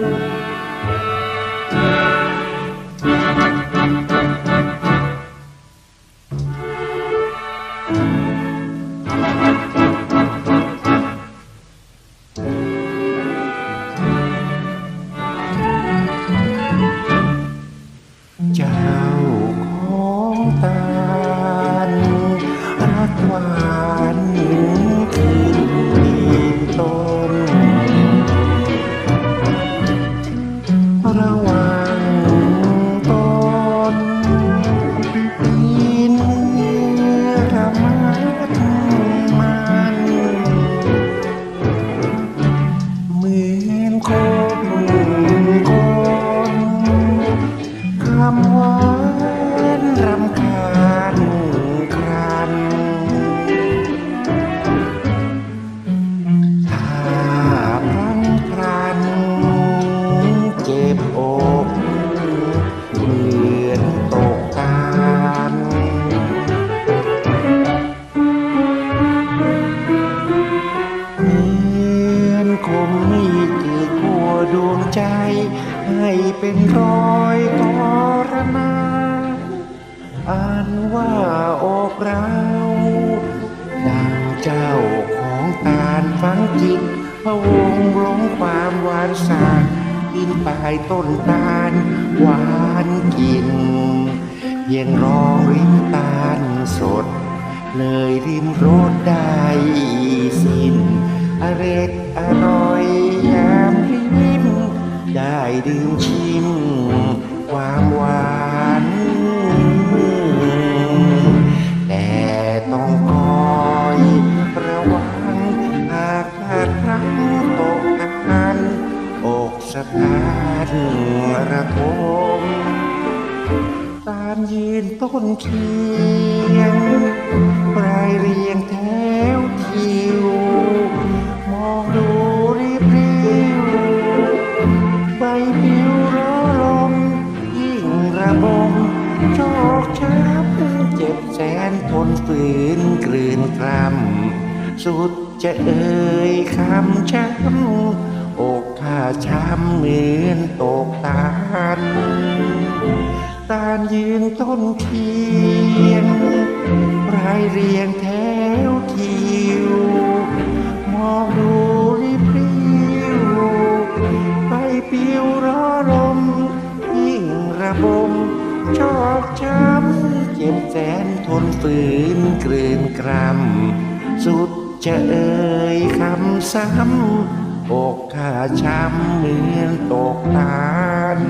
เจ้าขอ ระวังตนดินระมัดมันเหมือนคนค ให้เป็นรอยทรมาอ่านว่าอกเราดังเจ้าของตาลฟังจิตพะวงหลงความหวานสานกินปลายต้นตาลหวานกินเพียงรองริมตาลสด เลยริมรสได้สิ้นอเร็ดอร่อย ได้ดื่มชิมความหวานแต่ต้องคอยระวังหากพลาดพลั้งตกกันอกสะพานระทมตามยืนต้นเคียง นทนฝืนกลืนกรำสุดจะเอ่ยคำช้ำอกข้าช้ำเหมือนตกตาลตาลยืนต้นเทียนรายเรียงแถวทิว นทนฝืนกลืนกรำสุดจะเอ่ยคำซ้ำอกข้าช้ำเหมือนตกตาน